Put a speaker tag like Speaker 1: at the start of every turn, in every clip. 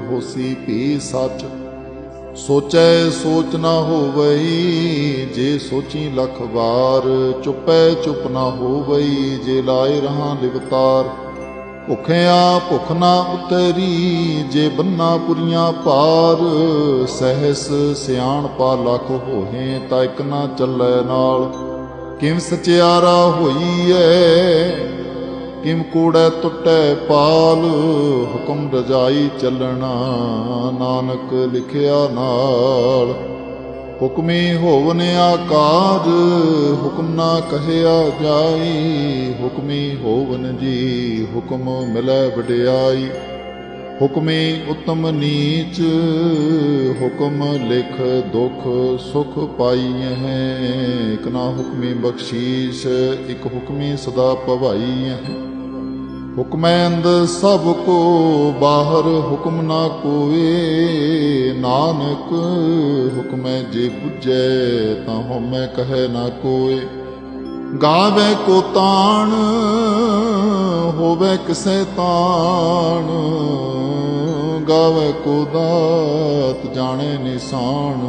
Speaker 1: ਹੋਸੀ ਵੀ ਸੱਚ? ਸੋਚੈ ਸੋਚ ਨਾ ਹੋਵਈ, ਜੇ ਸੋਚੀ ਲਖ ਵਾਰ। ਚੁੱਪੈ ਚੁੱਪ ਨਾ ਹੋਵਈ, ਜੇ ਲਾਏ ਰਹਾ ਲਿਵਤਾਰ। ਭੁਖਿਆ ਭੁਖ ਨਾ ਉਤਰੀ, ਜੇ ਬੰਨਾ ਪੁਰੀਆਂ ਪਾਰ। ਸਹਿਸ ਸਿਆਣ ਪਾ ਲਖ ਹੋਹੇ, ਤਾਂ ਇਕ ਨਾ ਚੱਲੈ ਨਾਲ। ਕਿਮ ਸਚਿਆਰਾ ਐ ਕਿਮ ਕੂੜੈ ਟੁੱਟੈ ਪਾਲ, ਹੁਕਮ ਰਜਾਈ ਚੱਲਣਾ ਨਾਨਕ ਲਿਖਿਆ ਨਾਲ। ਹੁਕਮੀ ਹੋਵਨ ਆਕਾਰ ਹੁਕਮ ਨਾ ਕਹਿਆ ਜਾਈ। ਹੁਕਮੀ ਹੋਵਨ ਜੀ, ਹੁਕਮ ਮਿਲੈ ਵਡਿਆਈ। ਹੁਕਮੇ ਉਤਮ ਨੀਚ, ਹੁਕਮ ਲਿਖ ਦੁਖ ਸੁਖ ਪਾਈ ਹੈ ਇਕ ਨਾ ਹੁਕਮੇ ਬਖਸ਼ੀਸ਼, ਇਕ ਹੁਕਮੇ ਸਦਾ ਭਵਾਈ ਹੈ ਹੁਕਮੈ ਅੰਦ ਸਭ ਕੋ ਬਾਹਰ ਹੁਕਮ ਨਾ ਕੋਏ ਨਾਨਕ ਹੁਕਮੈ ਜੇ 부ਜੈ ਤਾਂ ਹਉਮੈ ਕਹੈ ਨਾ ਕੋਏ ਗਾਵੇ ਕੋ ਤਾਣ, ਹੋਵੇ ਕਿਸੈ ਤਾਣ। ਗਾਵੇ ਕੋ ਦਾਤ, ਜਾਣੇ ਨਿਸ਼ਾਨ।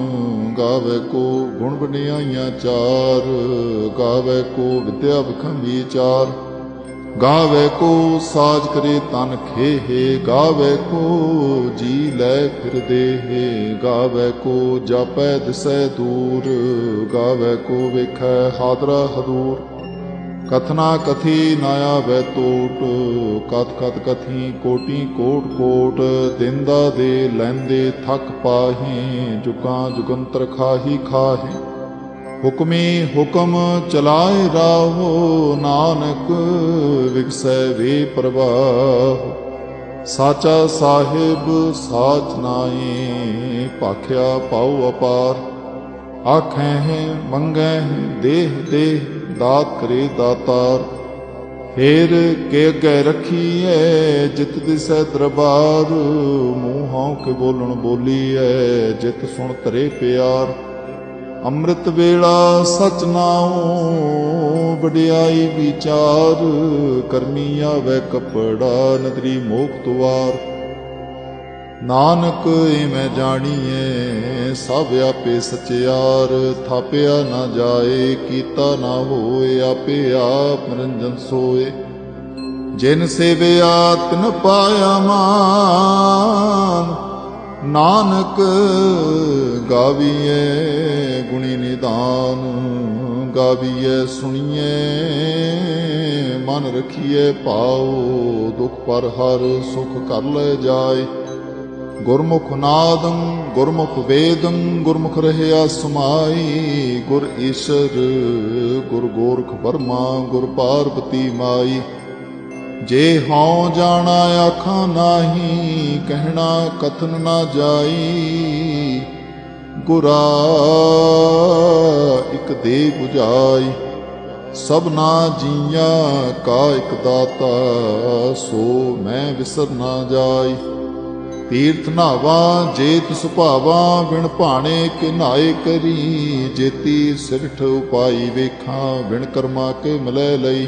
Speaker 1: ਗਾਵੇ ਕੋ ਗੁਣ ਬਨਿਆਈਆਂ ਚਾਰ। ਗਾਵੇ ਕੋ ਵਿਦਿਆ ਵਿਖੰ ਚਾਰ। ਗਾਵੇ ਕੋ ਸਾਜ ਕਰੇ ਤਨ ਖੇਹੇ, ਗਾਵੇ ਕੋ ਜੀ ਲੈ ਫਿਰਦੇ ਹੈ ਗਾਵੇ ਕੋ ਜਾਪੈ ਦਿਸੈ ਦੂਰ, ਗਾਵੇ ਕੋ ਵੇਖੈ ਹਾਦਰਾ ਹਦੂਰ। ਕਥਨਾ ਕਥੀ ਨਾ ਆਵੈ ਟੋਟ ਕਤ ਕਥ ਕਥੀ ਕੋਟੀ ਕੋਟ ਕੋਟ ਦਿੰਦਾ ਦੇ ਲੈਂਦੇ ਥਕ ਪਾਹੀ ਜੁਕਾਂ ਜੁਗੰਤਰ ਖਾਹੀ ਖਾਹੇ। ਹੁਕਮੇ ਹੁਕਮ ਚਲਾਏ ਰਾਹੋ, ਨਾਨਕ ਵਿਗਸੈ ਵੇ ਪ੍ਰਵਾਹ। ਸਾਚਾ ਸਾਹਿਬ, ਸਾਚ ਨਾਏ ਭਾਖਿਆ ਪਾਉ ਅਪਾਰ। ਆਖੈ ਹੈ ਮੰਗੈ ਦੇਹ ਦੇਹ, ਦਾਤ ਕਰੇ ਦਾਤਾਰ। ਫੇਰ ਕੇ ਅੱਗੇ ਰੱਖੀਐ, ਜਿਤ ਦਿਸੈ ਦਰਬਾਰ। ਮੂੰਹੋਂ ਕੇ ਬੋਲਣ ਬੋਲੀਐ, ਜਿਤ ਸੁਣ ਤਰੇ ਪਿਆਰ। ਅੰਮ੍ਰਿਤ ਵੇਲਾ ਸਚ ਨਾਉ, ਵਡਿਆਈ ਵਿਚਾਰ, ਕਰਮੀ ਆਵੇ ਕਪੜਾ, ਨਦਰੀ ਮੋਖ ਤੁਵਾਰ। ਨਾਨਕ ਮੈਂ ਜਾਣੀਐ, ਸਭ ਆਪੇ ਸਚਿਆਰ, ਥਾਪਿਆ ਨਾ ਜਾਏ, ਕੀਤਾ ਨਾ ਹੋਏ, ਆਪੇ ਆਪ ਨਿਰੰਜਨ ਸੋਏ। ਜਿਨ ਸੇਵਿਆ ਤਿਨ ਪਾਇਆ ਮਾਨ ਨਾਨਕ ਗਾਵੀਏ ਗੁਣੀ ਨਿਦਾਨ ਗਾਵੀਏ ਸੁਣੀਐ, ਮਨ ਰਖੀਐ ਪਾਉ ਦੁਖ ਪਰ ਹਰ ਸੁਖ ਕਰ ਲੈ ਜਾਏ। ਗੁਰਮੁਖ ਨਾਦੰ, ਗੁਰਮੁਖ ਵੇਦੰ, ਗੁਰਮੁਖ ਰਹਿਆ ਸਮਾਈ, ਗੁਰ ਈਸ਼ਰ, ਗੁਰ ਗੋਰਖ ਬਰਮਾ ਗੁਰ ਪਾਰਬਤੀ ਮਾਈ। ਜੇ ਹਉ ਜਾਣਾ ਆਖਾਂ ਨਾਹੀ, ਕਹਿਣਾ ਕਥਨ ਨਾ ਜਾਈ। ਗੁਰਾ ਇਕ ਦੇ 부ਜਾਈ ਸਭਨਾ ਜੀਆਂ ਕਾ ਇਕ ਦਾਤਾ, ਸੋ ਮੈਂ ਵਿਸਰ ਨਾ ਜਾਈ। ਤੀਰਥ ਨਾਵਾ ਜੇਤ ਸੁਭਾਵਾ ਬਿਨ ਭਾਣੇ ਕਿ ਨਾਏ ਕਰੀ। ਜੇਤੀ ਸਿਰਠ ਉਪਾਈ ਵੇਖਾਂ, ਬਿਨ ਕਰਮਾ ਕੇ ਮਿਲੈ ਲਈ।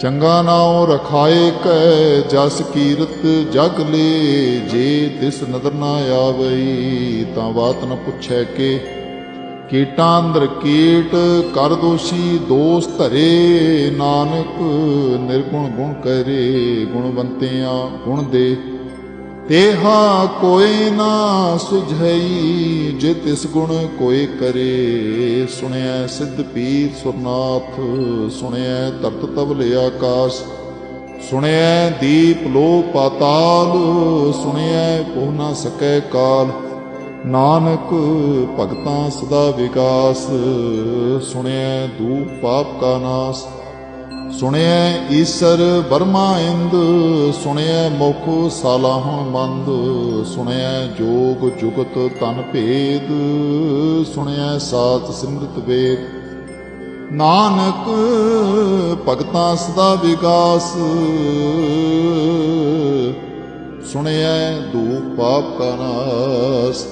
Speaker 1: ਚੰਗਾ ਨਾਉ ਰਖਾਏ ਕੈ ਜਸ ਕੀਰਤ ਜਗ ਲੇ, ਜੇ ਤਿਸ ਨਦਰ ਨਾ ਆਵਈ ਤਾਂ ਬਾਤ ਨ ਪੁੱਛੈ ਕੇ। ਕੀਟਾਂ ਅੰਦਰ ਕੀਟ ਕਰ ਦੋਸ਼ੀ ਦੋਸ ਧਰੇ, ਨਾਨਕ ਨਿਰਗੁਣ ਗੁਣ ਕਰੇ, ਗੁਣਵੰਤਿਆਂ ਗੁਣ ਦੇ। ਤੇਹਾ ਕੋਈ ਨਾ ਸੁਝਈ ਜੇ ਤਿਸ ਗੁਣ ਕੋਈ ਕਰੇ। ਸੁਣਿਆ ਸਿੱਧ ਪੀਰ ਸੁਰਨਾਥ ਸੁਣਿਆ ਤਰਤ ਤਬਲੇ ਆਕਾਸ਼। ਸੁਣਿਆ ਦੀਪ ਲੋ ਪਾਤਾਲ ਸੁਣਿਆ ਪਹੁ ਨਾ ਸਕੈ ਕਾਲ। ਨਾਨਕ ਭਗਤਾਂ ਸਦਾ ਵਿਕਾਸ ਸੁਣਿਆ ਦੂਪ ਪਾਪ ਕਾ ਨਾਸ। ਸੁਣਿਆ ਈਸਰ ਬਰਮਾ ਇੰਦ ਸੁਣਿਆ ਮੁਖ ਸਾਲਾਹਣ ਮੰਦ ਸੁਣਿਆ ਜੋਗ ਜੁਗਤ ਤਨ ਭੇਦ ਸੁਣਿਆ ਸਾਤ ਸਿਮਰਤ ਵੇਦ। ਨਾਨਕ ਭਗਤਾਂ ਸਦਾ ਵਿਕਾਸ ਸੁਣਿਆ ਦੂਪ ਪਾਪ ਕਾ ਨਾਸ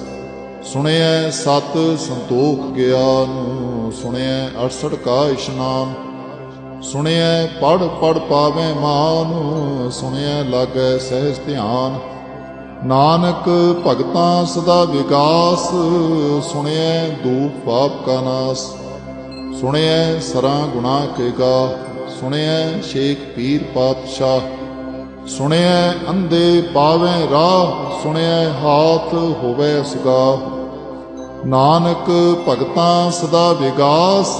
Speaker 1: ਸੁਣਿਆ ਸਤ ਸੰਤੋਖ ਗਿਆਨ ਸੁਣਿਆ 68 ਕਾ ਇਸ਼ਨਾਨ। ਸੁਣਿਆ ਪੜ ਪੜ ਪਾਵੇਂ ਮਾਨ ਸੁਣਿਆ ਲਾਗੈ ਸਹਿਜ ਧਿਆਨ। ਨਾਨਕ ਭਗਤਾਂ ਸਦਾ ਵਿਗਾਸ ਸੁਣਿਆ ਦੂਪ ਪਾਪ ਕਾ ਨਾਸ। ਸੁਣਿਆ ਸਰਾਂ ਗੁਣਾ ਕੇ ਗਾ ਸੁਣਿਆ ਸ਼ੇਖ ਪੀਰ ਪਾਤਸ਼ਾਹ। ਸੁਣਿਆ ਅੰਧੇ ਪਾਵੇਂ ਰਾਹ ਸੁਣਿਆ ਹਾਥ ਹੋਵੇ ਅਸਗਾ ਨਾਨਕ ਭਗਤਾਂ ਸਦਾ ਵਿਗਾਸ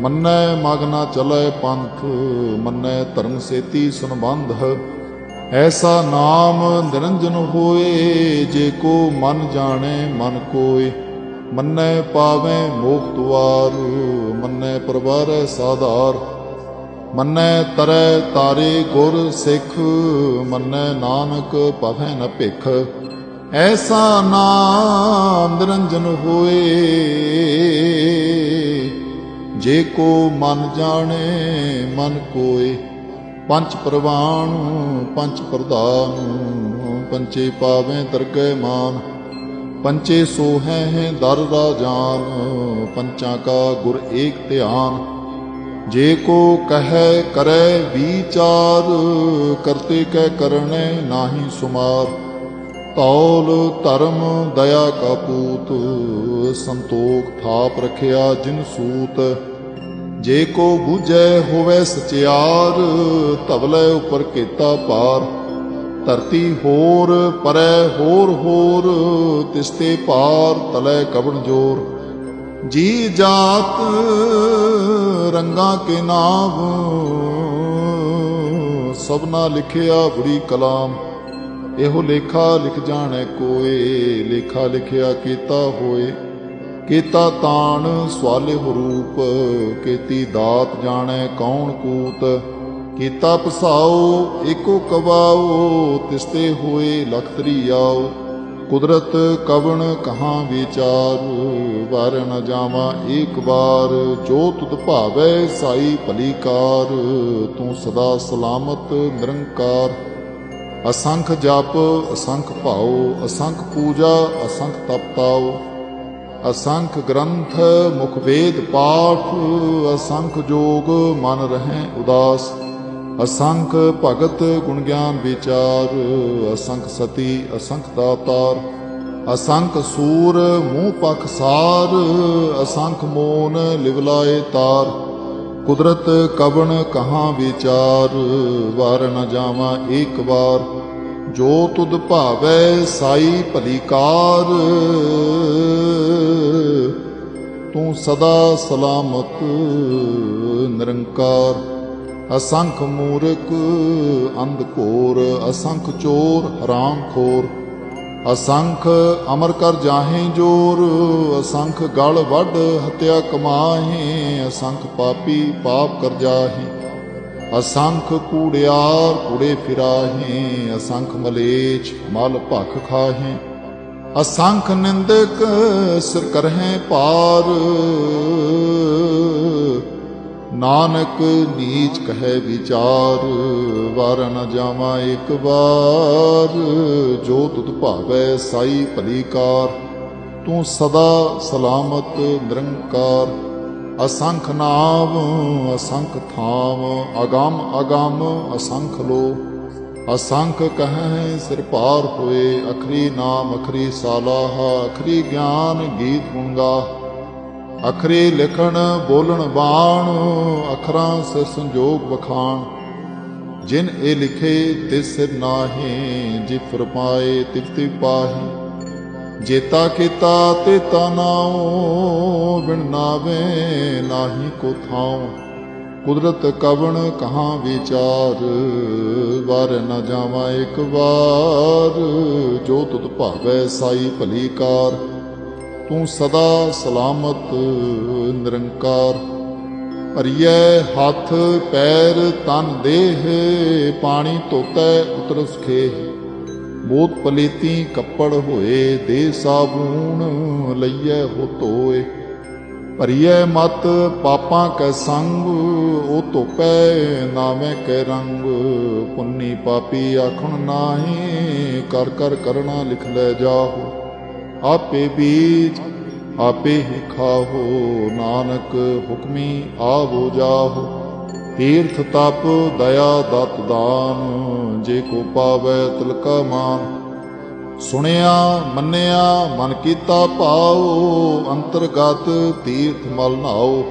Speaker 1: ਮੰਨੈ ਮਗਨਾ ਚਲੈ ਪੰਥ, ਮੰਨੈ ਧਰਮ ਸੇਤੀ ਸੁਨਬੰਧ ਐਸਾ ਨਾਮ ਨਿਰੰਜਨ ਹੋਏ, ਜੇ ਕੋ ਮਨ ਜਾਣੇ ਮਨ ਕੋਏ। ਮੰਨੈ ਪਾਵੇ ਮੋਖ ਦੁਆਰ, ਮੰਨੈ ਪਰਵਾਰੈ ਸਾਧਾਰ। ਮੰਨੈ ਤਰੈ ਤਾਰੇ ਗੁਰ ਸਿੱਖ, ਮੰਨੈ ਨਾਨਕ ਪਵੈ ਨ ਭਿਖ। ਐਸਾ ਨਾਮ ਨਿਰੰਜਨ ਹੋਏ ਜੇ ਕੋ ਮਨ ਜਾਣੇ, ਮਨ ਕੋਏ। ਪੰਜ ਪ੍ਰਵਾਨ ਪੰਜ ਪ੍ਰਧਾਨ ਪੰਚੇ ਪਾਵੇਂ ਦਰਗਹਿ ਮਾਨ। ਪੰਚੇ ਸੋਹੈ ਹੈ ਦਰ ਰਾਜਾਨ ਪੰਚਾਂ ਕਾ ਗੁਰ ਏਕ ਧਿਆਨ। ਜੇ ਕੋ ਕਹੈ, ਕਰੈ ਵਿਚਾਰ, ਕਰਤੇ ਕੈ ਕਰਣੈ ਨਾਹੀ ਸੁਮਾਰ। ਤੌਲ ਧਰਮ ਦਇਆ ਕਾ ਪੂਤ, ਸੰਤੋਖ ਥਾਪ ਰਖਿਆ ਜਿਨ ਸੂਤ। ਜੇ ਕੋ ਬੂਝੈ ਹੋਵੇ ਸਚਿਆਰ, ਧਵਲੇ ਉਪਰ ਕੀਤਾ ਪਾਰ। ਧਰਤੀ ਹੋਰ, ਪਰੈ ਹੋਰ ਹੋਰ, ਤਿਸਤੇ ਪਾਰ ਤਲੇ ਕਬਣ ਜੋਰ। ਜੀ ਜਾਤ, ਰੰਗਾ ਕੇ ਨਾਮ, ਸਭਨਾ ਲਿਖਿਆ ਬੁਰੀ ਕਲਾਮ। ਇਹੋ ਲੇਖਾ ਲਿਖ ਜਾਣੈ ਕੋਏ, ਲੇਖਾ ਲਿਖਿਆ ਕੀਤਾ ਹੋਏ। ਕੀਤਾ ਤਾਣ ਸਵਾਲੇ ਰੂਪ, ਕੀਤੀ ਦਾਤ ਜਾਣੈ ਕੌਣ ਕੂਤ? ਕੀਤਾ ਪਸਾਓ ਏਕੋ ਕਵਾਓ ਤਿਸਤੇ ਹੋਏ ਲਖਤਰੀ ਆਓ ਕੁਦਰਤ ਕਵਣ ਕਹਾਂ ਵਿਚਾਰ? ਵਾਰ ਨ ਜਾਵਾਂ ਏਕ ਵਾਰ, ਜੋ ਤੁਧ ਭਾਵੈ ਸਾਈ ਭਲੀਕਾਰ ਤੂੰ ਸਦਾ ਸਲਾਮਤ, ਨਿਰੰਕਾਰ। ਅਸੰਖ ਜਪ, ਅਸੰਖ ਭਾਉ, ਅਸੰਖ ਪੂਜਾ, ਅਸੰਖ ਤਪ ਤਾਉ ਅਸੰਖ ਗ੍ਰੰਥ, ਮੁਖ ਵੇਦ ਪਾਠ, ਅਸੰਖ ਜੋਗ ਮਨ ਰਹੇ ਉਦਾਸ। ਅਸੰਖ ਭਗਤ ਗੁਣ ਗਿਆਨ ਵਿਚਾਰ, ਅਸੰਖ ਸਤੀ, ਅਸੰਖ ਦਾਤਾਰ। ਅਸੰਖ ਸੂਰ, ਮੂੰਹ ਪਖ ਸਾਰ, ਅਸੰਖ ਮੋਨ ਲਿਵਲਾਏ ਤਾਰ। ਕੁਦਰਤ ਕਵਣ ਕਹਾਂ ਵਿਚਾਰ, ਵਾਰ ਨ ਜਾਵਾਂ ਏਕ ਵਾਰ। ਜੋ ਤੁਧ ਭਾਵੈ ਸਾਈ ਭਲੀਕਾਰ ਤੂੰ ਸਦਾ ਸਲਾਮਤ, ਨਿਰੰਕਾਰ। ਅਸੰਖ ਮੂਰਖ, ਅੰਧ ਘੋਰ, ਅਸੰਖ ਚੋਰ, ਹਰਾਮ ਖੋਰ। ਅਸੰਖ ਅਮਰ ਕਰ ਜਾਹੇ ਜੋਰ, ਅਸੰਖ ਗਲ ਵੱਢ ਹਤਿਆ ਕਮਾਹੇ, ਅਸੰਖ ਪਾਪੀ ਪਾਪ ਕਰ ਜਾਹੇ। ਅਸੰਖ ਕੂੜਿਆਰ ਕੂੜੇ ਫਿਰਾਹੇ, ਅਸੰਖ ਮਲੇਚ ਮਲ ਭਖ ਖਾਹੇ। ਅਸੰਖ ਨਿੰਦਕ ਸਿਰ ਕਰਹਿ ਪਾਰ। ਨਾਨਕ ਨੀਚ ਕਹੈ ਵਿਚਾਰ, ਵਾਰ ਨ ਜਾਵਾ ਇੱਕ ਵਾਰ। ਜੋ ਤੁਧ ਭਾਵੈ ਸਾਈ ਭਲੀਕਾਰ, ਤੂੰ ਸਦਾ ਸਲਾਮਤ ਨਿਰੰਕਾਰ। ਅਸੰਖ ਨਾਮ, ਅਸੰਖ ਥਾਮ, ਅਗੰਮ ਅਗੰਮ ਅਸੰਖ ਲੋ ਅਸੰਖ ਕਹੈ ਸਿਰ ਪਾਰ ਹੋਏ, ਅਖਰੀ ਨਾਮ, ਅਖਰੀ ਸਾਲਾਹ, ਅਖਰੀ ਗਿਆਨ ਗੀਤ ਗੁੰਗਾ ਅਖਰੇ ਲਿਖਣ, ਬੋਲਣ ਬਾਣ, ਅਖਰਾਂ ਸਿਰ ਸੰਜੋਗ ਵਖਾਣ। ਜਿਨ ਇਹ ਲਿਖੇ, ਤਿਸ ਸਿਰ ਨਾਹੀ ਜਿ ਫਰਮਾਏ ਤਿਵ ਤਿਵ ਪਾਹੀ। ਜੇਤਾ ਕੀਤਾ ਤੇ ਨਾਉ, ਬਿਨ ਨਾਵੇ, ਨਾਹੀ ਕੋ ਥਾਉ। ਕੁਦਰਤ ਕਵਣ ਕਹਾਂ ਵਿਚਾਰ? ਵਾਰ ਨਾ ਜਾਵਾਂ ਇੱਕ ਵਾਰ। ਜੋ ਤੁਧ ਭਾਵੈ ਸਾਈ ਭਲੀ ਕਾਰ। ਤੂੰ ਸਦਾ ਸਲਾਮਤ, ਨਿਰੰਕਾਰ। ਹਰੀਐ ਹੱਥ ਪੈਰ ਤਨ ਦੇਹ, ਪਾਣੀ ਧੋਤੈ ਉਤਰ ਸੁਖੇ ਬੋਤ ਪਲੀਤੀ ਕੱਪੜ ਹੋਏ ਦੇ ਸਾਬੂਨ, ਲਈਐ ਹੋ ਧੋਏ। ਭਰੀਐ ਮਤ, ਪਾਪਾਂ ਕੈ ਸੰਗ, ਉਹ ਧੋਪੈ ਨਾਵੇਂ ਕੈ ਰੰਗ। ਪੁੰਨੀ ਪਾਪੀ ਆਖਣ ਨਾਹੀ, ਕਰ ਕਰ ਕਰਣਾ ਲਿਖ ਲੈ ਜਾਹੋ। ਆਪੇ ਬੀਜ, ਆਪੇ ਹੀ ਖਾਹੋ, ਨਾਨਕ ਹੁਕਮੀ ਆਵੋ ਜਾਹੋ। ਤੀਰਥ ਤਪ, ਦਇਆ ਦਤ ਦਾਨ, ਜੇ ਕੋ ਪਾਵੈ ਤਿਲਕਾ ਮਾਨ। ਸੁਣਿਆ, ਮੰਨਿਆ, ਮਨ ਕੀਤਾ ਭਾਉ, ਅੰਤਰਗਤ ਤੀਰਥ ਮਲ ਨਾਓ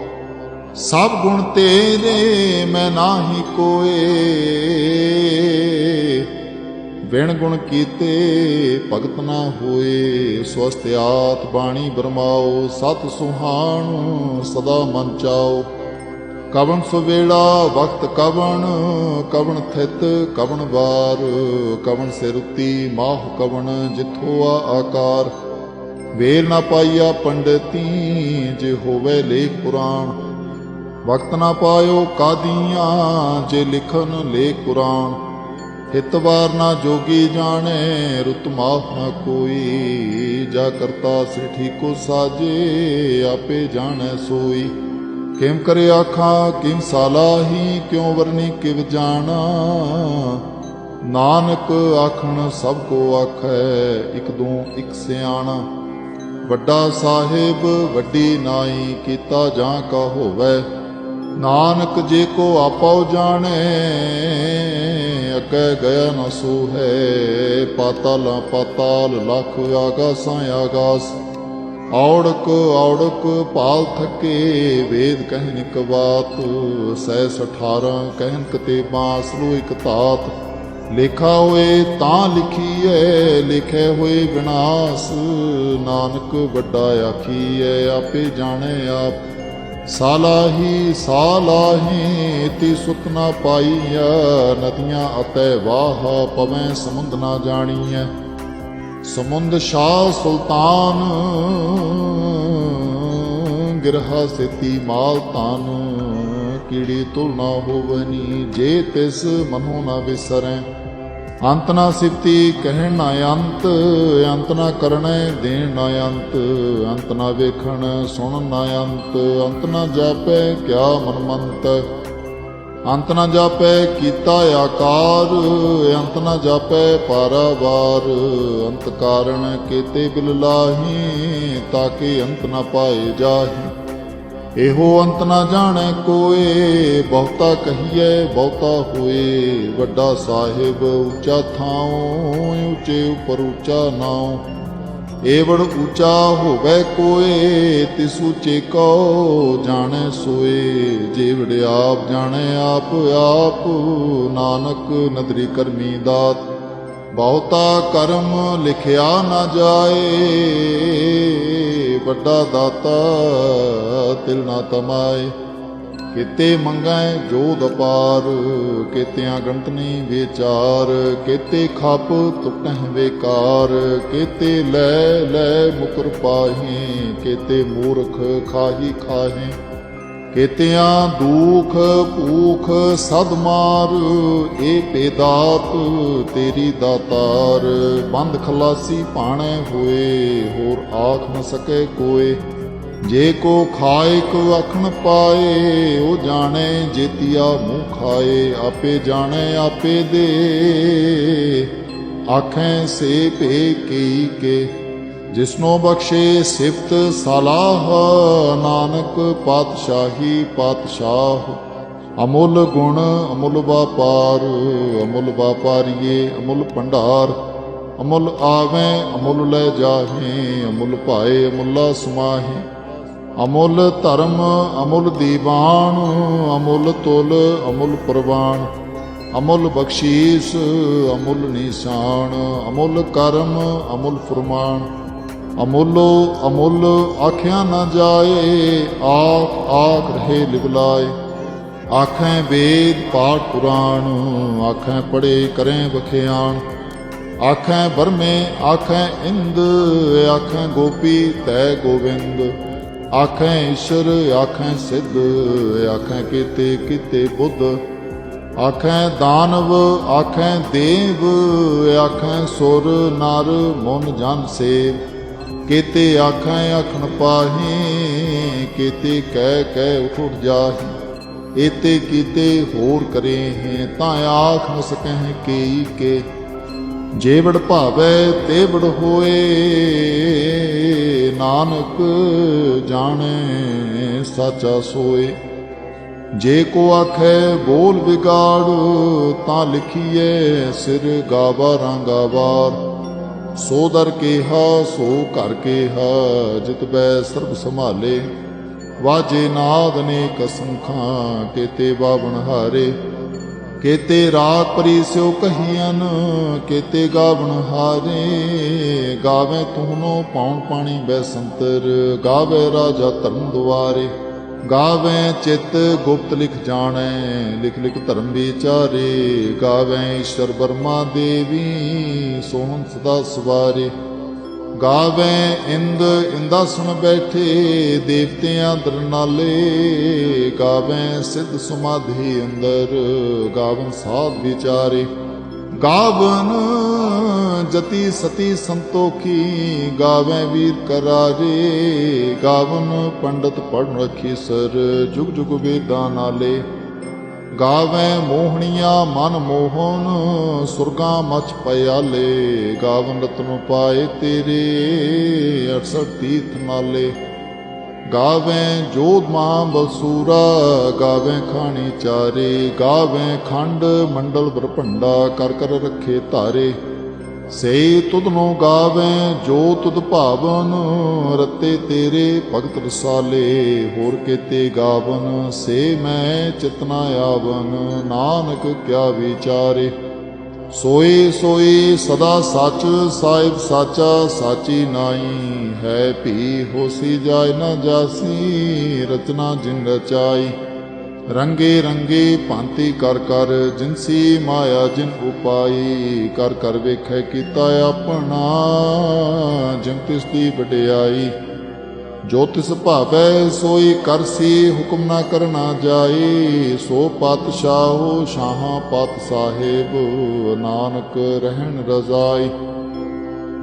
Speaker 1: ਸਭ ਗੁਣ ਤੇਰੇ, ਮੈਂ ਨਾਹੀ ਕੋਏ। ਵਿਣ ਗੁਣ ਕੀਤੇ ਭਗਤ ਨਾ ਹੋਏ। ਸਵਸਤਿਆਤ ਬਾਣੀ ਬਰਮਾਓ ਸਤ ਸੁਹਾਣ, ਸਦਾ ਮਨ ਚਾਓ ਕਵਣ ਸੁਵੇਲਾ ਵਕਤ ਕਵਣ ਕਵਣ ਥਿਤ, ਕਵਣ ਵਾਰ, ਕਵਣ ਸਿਰੁਤੀ, ਮਾਹ ਕਵਣ ਜਿਥੋ ਆ ਆਕਾਰ। ਵੇਲ ਨਾ ਪਾਈਆ ਪੰਡਤੀ, ਜੇ ਹੋਵੇ ਲੇਖ ਪੁਰਾਣ। ਵਕਤ ਨਾ ਪਾਇਓ ਕਾਦੀਆਂ, ਜੇ ਲਿਖਨ ਲੇਖ ਪੁਰਾਣ ਹਿਤਵਾਰ ਨਾ ਜੋਗੀ ਜਾਣੇ, ਰੁਤ ਮਾਫ ਨਾ ਕੋਈ। ਜਾ ਕਰਤਾ ਸੇ ਠੀਕੋ ਸਾਜੇ, ਆਪੇ ਜਾਣੈ ਸੋਈ। ਕਿਮ ਕਰੇ ਆਖਾਂ, ਕਿਮ ਸਾਲਾਹੀ ਕਿਉ ਵਰਨੀ ਕਿਵ ਜਾਣਾ? ਨਾਨਕ ਆਖਣ, ਸਭ ਕੋ ਆਖੈ, ਇਕ ਦੋ ਇਕ ਸਿਆਣਾ। ਵੱਡਾ ਸਾਹਿਬ, ਵੱਡੀ ਨਾਈ, ਕੀਤਾ ਜਾਂ ਕਾ ਹੋਵੇ? ਨਾਨਕ ਜੇ ਕੋ ਆਪਉ ਜਾਣੇ, ਅਕੈ ਗਿਆ ਨਾ ਸੋ ਹੈ ਪਾਤਾਲ ਪਾਤਾਲ, ਲਖ ਆਗਾਸਾਂ ਆਗਾਸ। ਔੜਕ ਔੜਕ ਪਾਲ ਥਕੇ ਵੇਦ ਕਹਿਨ ਇਕ ਬਾਤ ਸਹਿ 18 ਕਹਿਨ ਕਤੇ ਬਾਸ ਲੋ ਇਕ ਤਾਤ। ਲੇਖਾ ਹੋਏ ਤਾਂ ਲਿਖੀਐ, ਲਿਖੇ ਹੋਏ ਵਿਨਾਸ਼। ਨਾਨਕ ਵੱਡਾ ਆਖੀਐ, ਆਪੇ ਜਾਣੇ ਆਪ। ਸਾਲਾਹੀ ਸਾਲਾਹੀ ਤੀ ਸੁਤ ਨਾ ਪਾਈਆ ਨਦੀਆਂ ਅਤੇ ਵਾਹ, ਪਵੈ ਸਮੁੰਦ ਨਾ ਜਾਣੀਐ। ਸਮੁੰਦ ਸ਼ਾਹ ਸੁਲਤਾਨ, ਗਿਰਹਾ ਸੇਤੀ ਮਾਲਤਾਨ ਕੀੜੀ ਤੁਲ ਨਾ ਹੋਵਨੀ ਜੇ ਤਿਸ ਮਨੋ ਨਾ ਵਿਸਰੈ। ਅੰਤ ਨਾ ਸਿਫਤੀ ਕਹਿਣ ਨਾ ਅੰਤ ਅੰਤ ਨਾ ਕਰਣੈ ਦੇਣ ਨਾ ਅੰਤ ਅੰਤ ਨਾ ਵੇਖਣ ਸੁਣ ਨਾ ਅੰਤ ਅੰਤ ਨਾ ਜਾਪੈ ਕਿਆ ਮਨ ਮੰਤ ਅੰਤ ਨਾ ਜਾਪੈ ਕੀਤਾ ਆਕਾਰ, ਅੰਤ ਨਾ ਜਾਪੈ ਪਾਰਾਵਾਰ। ਅੰਤ ਕਾਰਣ ਕੀਤੇ ਬਿਲ ਲਾਹੀ ਕਿ ਅੰਤ ਨਾ ਪਾਏ ਜਾਹੀ। ਇਹੋ ਅੰਤ ਨਾ ਜਾਣੈ ਕੋਏ, ਬਹੁਤਾ ਕਹੀਏ ਬਹੁਤਾ ਹੋਏ। ਵੱਡਾ ਸਾਹਿਬ ਉੱਚਾ ਥਾਉ, ਉੱਚੇ ਉਪਰ ਉੱਚਾ ਨਾਉ। ਏਵੜ ਉੱਚਾ ਹੋਵੇ ਕੋਏ, ਤਿਸ ਉੱਚੇ ਕੋ ਜਾਣੈ ਸੋਏ। ਜੇਵੜ ਆਪ ਜਾਣੈ, ਆਪ ਆਪ ਨਾਨਕ ਨਦਰੀ ਕਰਮੀ ਦਾਤ। ਬਹੁਤਾ ਕਰਮ ਲਿਖਿਆ ਨਾ ਜਾਏ, ਵੱਡਾ ਦਾਤਾ ਤਿਲ ਨਾ ਤਮਾਏ ਕਿਤੇ ਮੰਗੈ ਜੋਦ ਅਪਾਰ, ਕਿਤਿਆਂ ਗੰਤ ਨਹੀਂ ਵਿਚਾਰ, ਕਿਤੇ ਖੱਪ ਟੁੱਟਹਿ ਵੇਕਾਰ, ਕਿਤੇ ਲੈ ਲੈ ਮੁਕਰ ਪਾਹੀ, ਕਿਤੇ ਮੂਰਖ ਖਾਹੀ ਖਾਹੇ। ਕਿਤਿਆਂ ਦੁਖ ਭੂਖ ਸਦ ਮਾਰ, ਏ ਪੇਦਾਤ ਤੇਰੀ ਦਾਤਾਰ। ਬੰਦ ਖਲਾਸੀ ਪਾਣੇ ਹੋਏ, ਹੋਰ ਆਖ ਨ ਸਕੇ ਕੋਏ। ਜੇ ਕੋ ਖਾਏ ਕੋ ਅਖਣ ਪਾਏ, ਉਹ ਜਾਣੇ ਜੇਤੀਆ ਮੂੰਹ ਖਾਏ ਆਪੇ ਜਾਣੇ, ਆਪੇ ਦੇ। ਆਖੇ ਸੇ ਭੇ ਕੀ ਕੇ, ਜਿਸਨੋ ਬਖਸ਼ੇ ਸਿਫਤ ਸਲਾਹ, ਨਾਨਕ ਪਾਤਸ਼ਾਹੀ ਪਾਤਸ਼ਾਹ। ਅਮੁੱਲ ਗੁਣ, ਅਮੁੱਲ ਵਪਾਰ, ਅਮੁੱਲ ਵਪਾਰੀਏ, ਅਮੁੱਲ ਭੰਡਾਰ। ਅਮੁੱਲ ਆਵੇਂ, ਅਮੁੱਲ ਲੈ ਜਾਹੇ, ਅਮੁੱਲ ਭਾਏ, ਅਮੁੱਲਾ ਸਮਾਹੇ। ਅਮੁੱਲ ਧਰਮ, ਅਮੁੱਲ ਦੀਵਾਨ, ਅਮੁੱਲ ਤੁਲ, ਅਮੁੱਲ ਪ੍ਰਵਾਨ। ਅਮੁੱਲ ਬਖਸ਼ੀਸ, ਅਮੁੱਲ ਨਿਸ਼ਾਨ। ਅਮੁੱਲ ਕਰਮ, ਅਮੁੱਲ ਫਰਮਾਨ। ਅਮੁੱਲੋ, ਅਮੁੱਲ ਆਖਿਆ ਨਾ ਜਾਏ, ਆਖ ਆਖ ਰਹੇ ਲਿਵਲਾਏ ਆਖੈ ਵੇਦ ਪਾਠ ਪੁਰਾਣ, ਆਖੈ ਪੜੇ ਕਰੈ ਵਖਿਆਣ। ਆਖੈ ਬਰਮੇ ਆਖੈ ਇੰਦ, ਆਖੈ ਗੋਪੀ ਤੈ ਗੋਵਿੰਦ। ਆਖੈ ਈਸ਼ਰ, ਆਖੈ ਸਿੱਧ, ਆਖੈ ਕੀਤੇ ਕੀਤੇ ਬੁੱਧ। ਆਖੈ ਦਾਨਵ, ਆਖੈ ਦੇਵ, ਆਖੈ ਸੁਰ ਨਰ ਮਨ ਜਨ ਸੇਵ ਕੀਤੇ ਆਖੈ ਆਖਣ ਪਾਹੀ, ਕੀਤੇ ਕਹਿ ਕਹਿ ਉਠ ਉਠ ਜਾਹੀ। ਏਤੇ ਕੀਤੇ ਹੋਰ ਕਰੇ ਹੈ, ਤਾਂ ਆਖ ਨ ਸਕਹਿ ਕੇਈ ਕੇ। ਜੇ ਭਾਵੈ, ਤੇਵੜ ਹੋਏ ਨਾਨਕ ਜਾਣੈ ਸਾਚਾ ਸੋਏ। ਜੇ ਕੋ ਆਖੈ ਬੋਲ ਵਿਗਾੜ, ਤਾਂ ਲਿਖੀਐ ਸਿਰ ਗਾਵਾ ਰਾਂਗਾਵਾਰ ਸੋ ਦਰ ਕੇਹਾ, ਸੋ ਘਰ ਕੇਹਾ, ਜਿਤ ਬੈ ਸਰਬ ਸੰਭਾਲੇ। ਵਾਜੇ ਨਾਦ ਨੇ ਕਸਮ ਕਸੰਖਾਂ ਕੇਤੇ ਬਾਵਣ ਹਾਰੇ। ਕੇਤੇ ਰਾਗ ਪਰੀਸਿਓ ਕਹੀਆਂ ਕੇਤੇ ਗਾਵਣ ਹਾਰੇ। ਗਾਵੇ ਤੂਨੋ ਪੌਣ ਪਾਣੀ ਬੈ ਸੰਤਰ ਗਾਵੇ ਰਾਜਾ ਧਰਮ ਦੁਆਰੇ। ਗਾਵੇ ਚਿਤ ਗੁਪਤ ਲਿਖ ਜਾਣੈ, ਲਿਖ ਲਿਖ ਧਰਮ ਵਿਚਾਰੇ। ਗਾਵੇ ਈਸ਼ਰ ਬਰਮਾ ਦੇਵੀ, ਸੋਹਣ ਸਦਾ ਸਵਾਰੇ। ਗਾਵੇ ਇੰਦ ਇੰਦਾ ਸੁਣ ਬੈਠੇ, ਦੇਵਤਿਆਂ ਦਰਨਾਲੇ ਗਾਵੇ ਸਿੱਧ ਸਮਾਧੀ ਅੰਦਰ, ਗਾਵਨ ਸਾਧ ਵਿਚਾਰੇ। ਗਾਵਨ ਜਤੀ ਸਤੀ ਸੰਤੋਖੀ, ਗਾਵੇ ਵੀਰ ਕਰਾਰੇ। ਗਾਵਨ ਪੰਡਤ ਪੜਨ ਰਖੀ ਸਰ, ਜੁਗ ਜੁਗ ਵੇਦਾਂ ਨਾਲੇ। ਗਾਵੇ ਮੋਹਣੀਆਂ ਮਨ ਮੋਹਨ, ਸੁਰਗਾ ਮਚ ਪਿਆਲੇ ਗਾਵਨ ਰਤਨ ਪਾਏ ਤੇਰੇ 68 ਤੀਰਥ ਨਾਲੇ। ਗਾਵੇ ਜੋਧ ਮਾਂ ਬਸੂਰਾ, ਗਾਵੇ ਖਾਣੀ ਚਾਰੇ। ਗਾਵੇ ਖੰਡ ਮੰਡਲ ਬਰਪੰਡਾ ਕਰ ਕਰ ਰੱਖੇ ਧਾਰੇ। ਸੇ ਤੁਧ ਨੂੰ ਗਾਵੇ, ਜੋ ਤੁਧ ਭਾਵਨ, ਰਤੇ ਤੇਰੇ ਭਗਤ ਰਸਾਲੇ, ਹੋਰ ਕੇਤੇ ਗਾਵਨ, ਸੇ ਮੈਂ ਚਿਤਨਾ ਆਵਨ, ਨਾਨਕ ਕਿਆ ਵਿਚਾਰੇ। ਸੋਏ ਸੋਏ, ਸਦਾ ਸੱਚ, ਸਾਹਿਬ ਸਾਚਾ, ਸਾਚੀ ਨਾਈ ਹੈ ਭੀ ਹੋਸੀ ਜਾਇ ਨਾ ਜਾਸੀ, ਰਚਨਾ ਜਿਨ ਰਚਾਈ। ਰੰਗੇ ਰੰਗੇ ਭਾਂਤੀ ਕਰ ਕਰ, ਜਿਨਸੀ ਮਾਇਆ ਜਿਨ ਉਪਾਈ, ਕਰ ਕਰ ਵੇਖੈ ਕੀਤਾ ਆਪਣਾ, ਜਿਨ ਤਿਸ ਦੀ ਵਡਿਆਈ। ਜੋ ਤਿਸ ਭਾਵੈ, ਸੋਈ ਕਰਸੀ ਹੁਕਮ ਨਾ ਕਰਨਾ ਜਾਈ। ਸੋ ਪਾਤਸ਼ਾਹੋ ਸ਼ਾਹਾਂ ਪਤ ਸਾਹਿਬ, ਨਾਨਕ ਰਹਿਣ ਰਜ਼ਾਈ।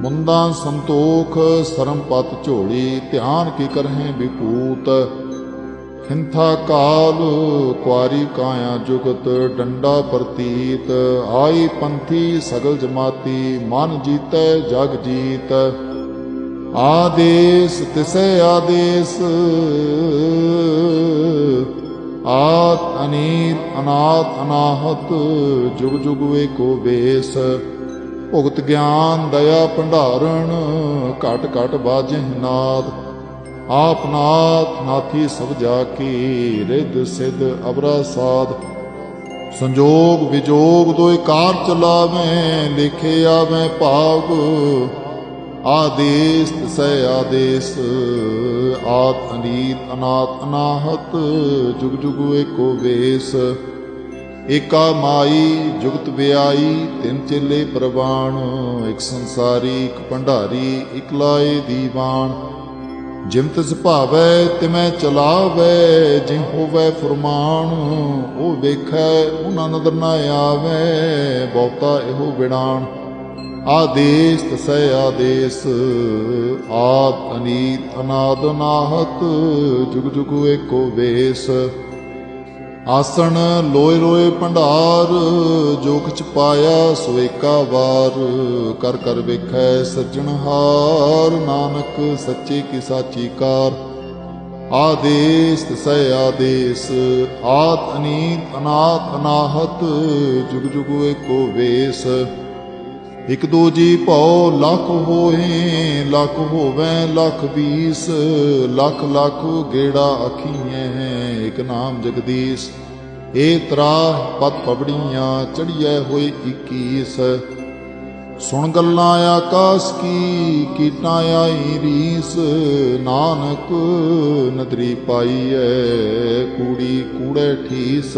Speaker 1: ਮੁੰਦਾ ਸੰਤੋਖ, ਸਰਮ ਪਤ ਝੋਲੀ, ਧਿਆਨ ਕੀ ਕਰਹਿ ਵਿਪੂਤ। ਖਿੰਥਾ ਕਾਲ ਕੁਆਰੀ ਕਾਇਆ ਜੁਗਤ ਡੰਡਾ ਪ੍ਰਤੀਤ, ਆਈ ਪੰਥੀ ਸਗਲ ਜਮਾਤੀ, ਮਨ ਜੀਤੈ ਜਗ ਜੀਤ। ਆਦੇਸ, ਤਿਸੈ ਆਦੇਸ, ਆਤ ਅਨੀਤ, ਅਨਾਤ ਅਨਾਹਤ, ਜੁਗ ਜੁਗ ਵੇਕੋ ਵੇਸ। ਭੁਗਤ ਗਿਆਨ, ਦਇਆ ਭੰਡਾਰਣ, ਘਟ ਘਟ ਬਾਜਹਿ ਨਾਦ। ਆਪ ਨਾਥ ਨਾਥੀ ਸਭ ਜਾ ਕੀ, ਰਿੱਧ ਸਿੱਧ ਅਬਰਾ ਸਾਧ। ਸੰਜੋਗ ਵਿਜੋਗ ਦੋਇ ਕਾਰ ਚਲਾਵੇਂ, ਲਿਖੇ ਆਵੇਂ ਭਾਗ ਆਦੇਸ ਤਸੈ ਆਦੇਸ, ਆਦ ਅਨੀਤ ਅਨਾਤ ਅਨਾਹਤ, ਜੁਗ ਜੁਗ ਏਕੋ ਵੇਸ। ਏਕਾ ਮਾਈ, ਜੁਗਤ ਵਿਆਈ, ਤਿੰਨ ਚੇਲੇ ਪ੍ਰਵਾਣ। ਇੱਕ ਸੰਸਾਰੀ, ਇੱਕ ਭੰਡਾਰੀ, ਇਕ ਲਾਏ ਦੀਵਾਨ। ਜਿਮ ਤਿਸ ਭਾਵੈ ਤਿਮੈ ਚਲਾਵੈ, ਜਿ ਹੋਵੈ ਫਰਮਾਨ, ਉਹ ਵੇਖੈ, ਉਹਨਾਂ ਨਦਰ ਨਾ ਆਵੈ, ਬਹੁਤਾ ਇਹੋ ਬਿੜਾਨ ਆਦੇਸ ਤਸੈ ਆਦੇਸ, ਆਦ ਅਨੀਤ ਅਨਾਦ ਅਨਾਹਤ ਜੁਗ ਜੁਗ ਏਕੋ ਵੇਸ। ਆਸਣ ਲੋਏ ਲੋਏ ਭੰਡਾਰ ਜੋ ਕਿਛ ਪਾਇਆ ਸੋ ਏਕਾ ਵਾਰ। ਕਰ ਕਰ ਵੇਖੈ ਸੱਜਣਹਾਰ ਨਾਨਕ ਸੱਚੇ ਕੀ ਸਾਚੀ ਕਾਰ। ਆਦੇਸ ਤਸੈ ਆਦੇਸ, ਆਤ ਅਨੀਤ ਅਨਾਤ ਅਨਾਹਤ, ਜੁਗ ਜੁਗ ਏਕੋ ਵੇਸ। ਇਕ ਦੋ ਜੀ ਭਉ ਲੱਖ ਹੋਏ, ਲੱਖ ਹੋਵੇ ਲੱਖ ਵੀਸ, ਲੱਖ ਲੱਖ ਗੇੜਾ ਅਖੀਐ ਇਕ ਨਾਮ ਜਗਦੀਸ਼। ਏ ਤਰਾ ਪਤ ਪਬੜੀਆਂ ਚੜੀਐ ਹੋਏ 21 ਸੁਣ ਗੱਲਾਂ ਆਕਾਸ ਕੀ, ਕੀਟਾਂ ਆਈ ਰੀਸ। ਨਾਨਕ ਨਦਰੀ ਪਾਈਐ, ਕੂੜੀ ਕੂੜੇ ਠੀਸ।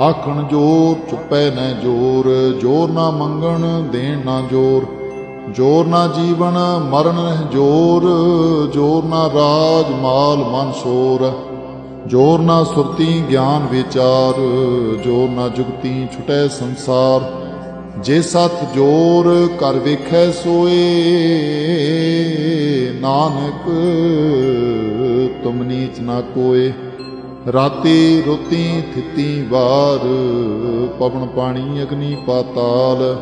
Speaker 1: ਆਖਣ ਜੋਰ ਚੁੱਪੈ ਨੈ ਜੋਰ ਜੋਰ ਨਾ ਮੰਗਣ ਦੇਣ ਨਾ ਜੋਰ। ਜੋਰ ਨਾ ਜੀਵਨ ਮਰਨ ਨਹਿ ਜੋਰ ਜੋਰ ਨਾ ਰਾਜ ਮਾਲ ਮਨ ਸੋਰ। ਜੋਰ ਨਾ ਸੁਰਤੀ ਗਿਆਨ ਵਿਚਾਰ, ਜੋਰ ਨਾ ਜੁਗਤੀ ਛੁਟੈ ਸੰਸਾਰ। ਜੇ ਸਤ ਜੋਰ ਕਰ ਵੇਖੈ ਸੋਏ, ਨਾਨਕ ਤੁਮ ਨੀਚ ਨਾ ਕੋਏ। ਰਾਤੀ ਰੋਤੀ ਥਿੱਤੀ ਵਾਰ, ਪਵਨ ਪਾਣੀ ਅਗਨੀ ਪਾਤਾਲ।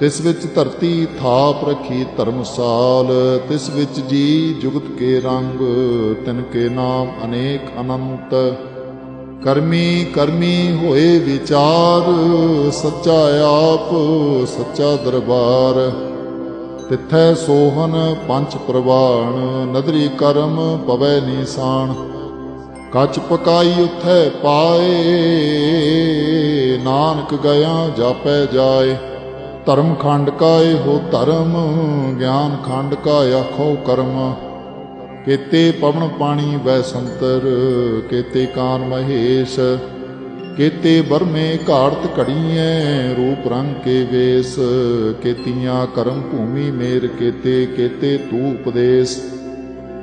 Speaker 1: ਤਿਸ ਵਿੱਚ ਧਰਤੀ ਥਾਪ ਰੱਖੀ ਧਰਮਸਾਲ, ਤਿਸ ਵਿੱਚ ਜੀ ਜੁਗਤ ਕੇ ਰੰਗ, ਤਿਨ ਕੇ ਨਾਮ ਅਨੇਕ ਅਨੰਤ। ਕਰਮੀ ਕਰਮੀ ਹੋਏ ਵਿਚਾਰ, ਸੱਚਾ ਆਪ, ਸੱਚਾ ਦਰਬਾਰ। ਤਿੱਥੈ ਸੋਹਨ ਪੰਜ ਪ੍ਰਵਾਣ, ਨਦਰੀ ਕਰਮ ਪਵੈ ਨੀਸਾਨ। ਕੱਚ ਪਕਾਈ ਉਥੈ ਪਾਏ, ਨਾਨਕ ਗਿਆ ਜਾਪੈ ਜਾਏ। ਧਰਮ ਖੰਡ ਕਾ ਇਹੋ ਧਰਮ, ਗਿਆਨ ਖੰਡ ਕਾ ਆਖੋ ਕਰਮ। ਕੇਤੇ ਪਵਨ ਪਾਣੀ ਵੈ ਸੰਤਰ ਕੇਤੇ ਕਾਨ ਮਹੇਸ਼। ਕੇਤੇ ਬਰਮੇ ਘਾੜਤ ਘੜੀਐ, ਰੂਪ ਰੰਗ ਕੇ ਵੇਸ। ਕੇਤੀਆਂ ਕਰਮ ਭੂਮੀ ਮੇਰ ਕੇਤੇ ਕੇਤੇ ਤੂ ਉਪਦੇਸ਼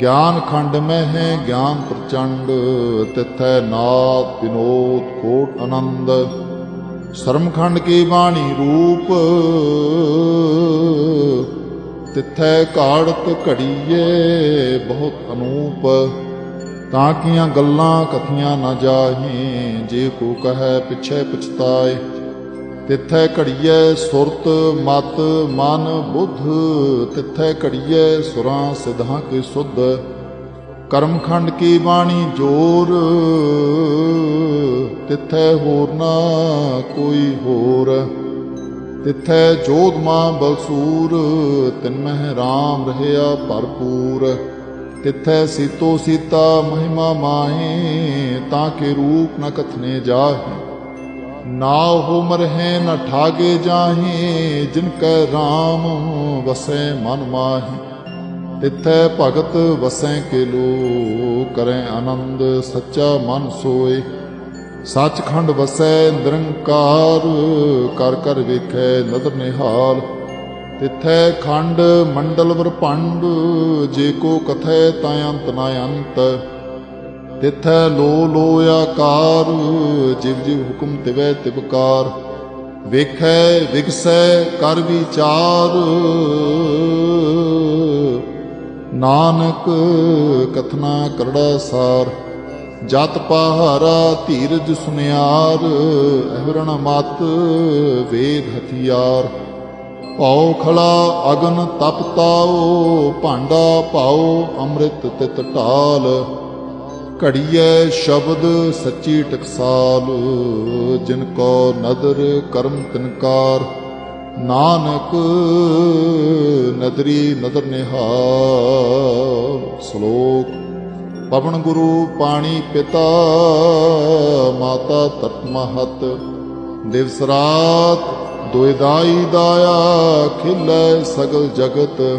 Speaker 1: ਗਿਆਨ ਖੰਡ ਮੈਂ ਹੈ ਗਿਆਨ ਪ੍ਰਚੰਡ, ਤਿਥੈ ਨਾਦ ਵਿਨੋਦ ਕੋਟ ਆਨੰਦ। ਸਰਮਖੰਡ ਕੀ ਬਾਣੀ ਰੂਪ, ਤਿਥੈ ਘਾੜਤ ਘੜੀਏ ਬਹੁਤ ਅਨੂਪ। ਤਾਂ ਕੀਆਂ ਗੱਲਾਂ ਕਥੀਆਂ ਨਾ ਜਾਹੀ, ਜੇ ਕੋ ਕਹੈ ਪਿਛੈ ਪਛਤਾਏ। ਤਿੱਥੈ ਘੜੀਐ ਸੁਰਤ ਮਤ ਮਨ ਬੁੱਧ, ਤਿੱਥੈ ਘੜੀਐ ਸੁਰਾਂ ਸਿਧਾਂ ਕੀ ਸੁਧ। ਕਰਮਖੰਡ ਕੀ ਬਾਣੀ ਜੋਰ, ਤਿੱਥੈ ਹੋਰ ਨਾ ਕੋਈ ਹੋਰ। ਤਿੱਥੈ ਜੋਧ ਮਾਂ ਬਲਸੂਰ, ਤਿਨ ਮਹਿ ਰਾਮ ਰਹਿਆ ਭਰਪੂਰ। ਤਿੱਥੈ ਸੀਤੋ ਸੀਤਾ ਮਹਿਮਾ ਮਾਹੇ, ਤਾਂ ਕੇ ਰੂਪ ਨ ਕਥਨੇ ਜਾਹੇ। ਨਾ ਹੋ ਮਰਹਿ ਨ ਠਾਗੇ ਜਾਹੇ, ਜਿਨ ਕੈ RAM ਵਸੈ ਮਨ ਮਾਹੀ। ਤਿੱਥੈ ਭਗਤ ਵਸੈ ਕੇ ਲੋ ਕਰੈ ਆਨੰਦ ਸੱਚਾ ਮਨ ਸੋਏ। ਸੱਚਖੰਡ ਵਸੈ ਨਿਰੰਕਾਰ, ਕਰ ਕਰ ਵੇਖੈ ਨਦਰ ਨਿਹਾਲ। ਤਿੱਥੈ ਖੰਡ ਮੰਡਲ ਵਰਪੰਡ ਜੇ ਕੋ ਕਥੈ ਤਾਂ ਅੰਤ ਨਾ ਅੰਤ। ਤਿਥੈ ਲੋ ਲੋ ਆਕਾਰ, ਜਿਵ ਜਿਵ ਹੁਕਮ ਤਿਵੈ ਤਿਵਕਾਰ ਵੇਖੈ, ਵਿਗਸੈ, ਕਰ ਵਿਚਾਰ। ਨਾਨਕ ਕਥਨਾ ਕਰੜਾ ਸਾਰ, ਜਤ ਪਹਾਰਾ ਧੀਰਜ ਸੁਨਿਆਰ, ਅਹਰਣ ਮਤ ਵੇਦ ਹਥਿਆਰ। ਭਉ ਖਲਾ ਅਗਨ ਤਪ ਤਾਓ ਭਾਂਡਾ ਪਾਓ ਅੰਮ੍ਰਿਤ ਤਿਤ ਢਾਲ। ਘੜੀਐ ਸ਼ਬਦ ਸੱਚੀ ਟਕਸਾਲ, ਜਿਨ ਕੋ ਨਦਰ ਕਰਮ ਤਨਕਾਰ। ਨਾਨਕ ਨਦਰੀ ਨਦਰ ਨਿਹਾਲ, ਸ਼ਲੋਕ। ਪਵਨ ਗੁਰੂ ਪਾਣੀ ਪਿਤਾ, ਮਾਤਾ ਤਤ ਮਹਤ। ਦਿਵਸ ਰਾਤ ਦੁਇਦਾਈ ਦਾਇਆ ਖਿਲੈ ਸਗਲ ਜਗਤ।